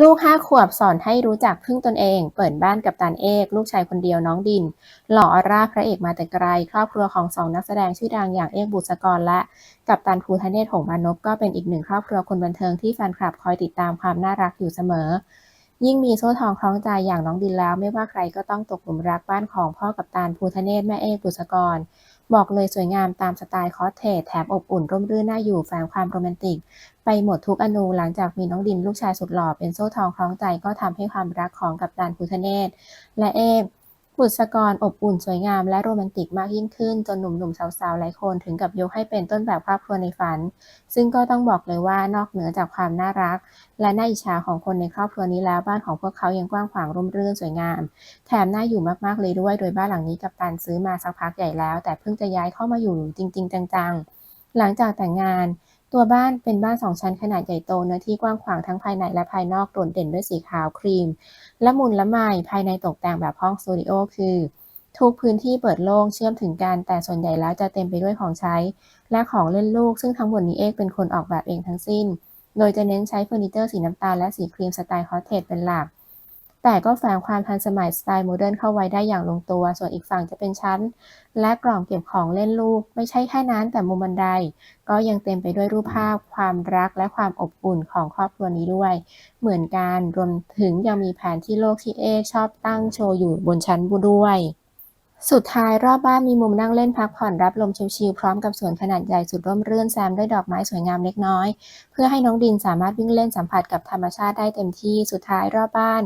ลูกห้าขวบสอนให้รู้จักพึ่งตนเอง เปิดบ้านกับตันเอก ลูกชายคนเดียวน้องดิน หล่ออร่าพระเอกมาแต่ไกล ครอบครัวของสองนักแสดงชื่อดังอย่างเอกบุษกรและ กัปตันภูทะเนศหงมานพก็เป็นอีกหนึ่งครอบครัวคนบันเทิงที่แฟนคลับคอยติดตามความน่ารักอยู่เสมอ ยิ่งมีโซ่ทองคล้องใจอย่างน้องดินแล้ว ไม่ว่าใครก็ต้องตกหลุมรักบ้านของพ่อกัปตันภูทะเนศแม่เอกบุษกร บอกเลยสวยงามตามสไตล์คอสเทจแถมอบอุ่นร่มรื่นน่าอยู่แฝงความโรแมนติก ไปหมดทุกอนูหลังจากมีน้องดินลูกชายสุดหล่อเป็นโซ่ทองคล้องใจก็ทำให้ความรักของกัปตันภูทธเนศและเอฟ บุษกรอบอุ่นสวยงามและโรแมนติกมากยิ่งขึ้น จนหนุ่มๆสาวๆหลายคนถึงกับยกให้เป็นต้นแบบครอบครัวในฝัน ซึ่งก็ต้องบอกเลยว่านอกเหนือจากความน่ารัก และน่าอิจฉาของคนในครอบครัวนี้แล้วบ้านของพวกเขายังกว้างขวางร่มรื่นสวยงาม แถมน่าอยู่มากๆเลยด้วยโดยบ้านหลังนี้กัปตันซื้อมาสักพักใหญ่แล้ว แต่เพิ่งจะย้ายเข้ามาอยู่จริง ๆ จังๆ หลังจากแต่งงาน ตัวบ้านเป็นบ้านสองชั้นขนาดใหญ่โตเนื้อที่กว้างขวางทั้งภายในและภายนอกโดดเด่นด้วยสีขาวครีม ละมุนละไมภายในตกแต่งแบบห้องสตูดิโอคือ ทุกพื้นที่เปิดโล่งเชื่อมถึงกัน แต่ส่วนใหญ่แล้วจะเต็มไปด้วยของใช้ และของเล่นลูก ซึ่งทั้งหมดนี้เอกเป็นคนออกแบบเองทั้งสิ้น โดยจะเน้นใช้เฟอร์นิเจอร์สีน้ำตาลและสีครีมสไตล์คอสเทจเป็นหลัก แต่ก็แฝงความทันสมัยสไตล์โมเดิร์นเข้าไว้ได้อย่างลงตัว ส่วนอีกฝั่งจะเป็นชั้น และกล่องเก็บของเล่นลูก ไม่ใช่แค่นั้นแต่มุมบันได ก็ยังเต็มไปด้วยรูปภาพ ความรักและความอบอุ่นของครอบครัวนี้ด้วย เหมือนกันรวมถึงยังมีแผนที่โลกที่เอชอบตั้งโชว์อยู่บนชั้นบุด้วยสุดท้ายรอบบ้านมีมุมนั่งเล่นพักผ่อนรับลมชิลๆพร้อมกับสวนขนาดใหญ่สุดร่มรื่นแซมด้วยดอกไม้สวยงามเล็กน้อย เพื่อให้น้องดินสามารถวิ่งเล่นสัมผัสกับธรรมชาติได้เต็มที่สุดท้ายรอบบ้าน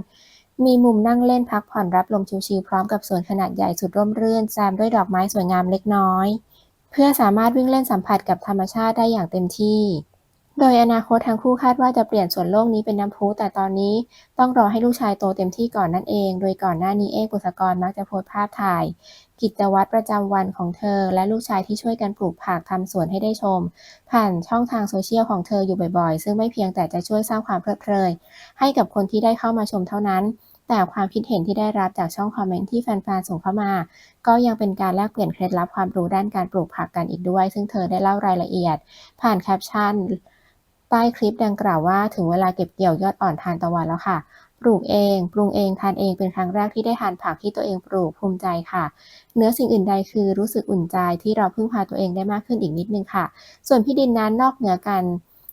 มีมุมนั่งเล่นพักผ่อนรับลมชิลๆพร้อมกับสวนขนาดใหญ่สุดร่มรื่นแซมด้วยดอกไม้สวยงามเล็กน้อย เพื่อสามารถวิ่งเล่นสัมผัสกับธรรมชาติได้อย่างเต็มที่ โดยอนาคตทั้งคู่คาดว่าจะเปลี่ยนสวนโลกนี้เป็นน้ำพุแต่ตอนนี้ต้องรอให้ลูกชายโตเต็มที่ก่อนนั่นเอง โดยก่อนหน้านี้เอกบุษกรมักจะโพสภาพถ่าย กิจวัตรประจำวันของเธอ และลูกชายที่ช่วยกันปลูกผักทำสวนให้ได้ชม ผ่านช่องทางโซเชียลของเธออยู่บ่อยๆ ซึ่งไม่เพียงแต่จะช่วยสร้างความเพลิดเพลินให้กับคนที่ได้เข้ามาชมเท่านั้น แต่ความคิดเห็นที่ได้รับจากช่องคอมเมนต์ที่แฟนๆส่งเข้ามา ก็ยังเป็นการแลกเปลี่ยนเคล็ดลับความรู้ด้านการปลูกผักกันอีกด้วย ซึ่งเธอได้เล่ารายละเอียด ผ่านแคปชั่นใต้คลิปดังกล่าวว่าถึงเวลาเก็บเกี่ยวยอดอ่อนทานตะวันแล้วค่ะ ปลูกเอง ปรุงเอง ทานเองเป็นครั้งแรกที่ได้ทานผักที่ตัวเองปลูกภูมิใจค่ะ เนื้อสิ่งอื่นใดคือรู้สึกอุ่นใจที่เราพึ่งพาตัวเองได้มากขึ้นอีกนิดนึงค่ะ ส่วนพี่ดินนั้นนอกเหนือกัน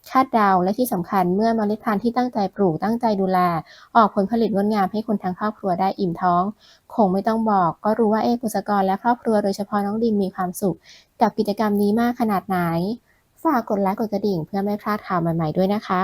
คาดเดาและที่สำคัญเมื่อเมล็ดพันธุ์ที่ตั้งใจปลูกตั้งใจดูแล ออกผลผลิตงดงามให้คนทั้งครอบครัวได้อิ่มท้อง คงไม่ต้องบอก ก็รู้ว่าเอกบุศกรและครอบครัวโดยเฉพาะน้องดินมีความสุข กับกิจกรรมนี้มากขนาดไหน ฝากกดไลค์กดกระดิ่งเพื่อไม่พลาดข่าวใหม่ๆด้วยนะคะ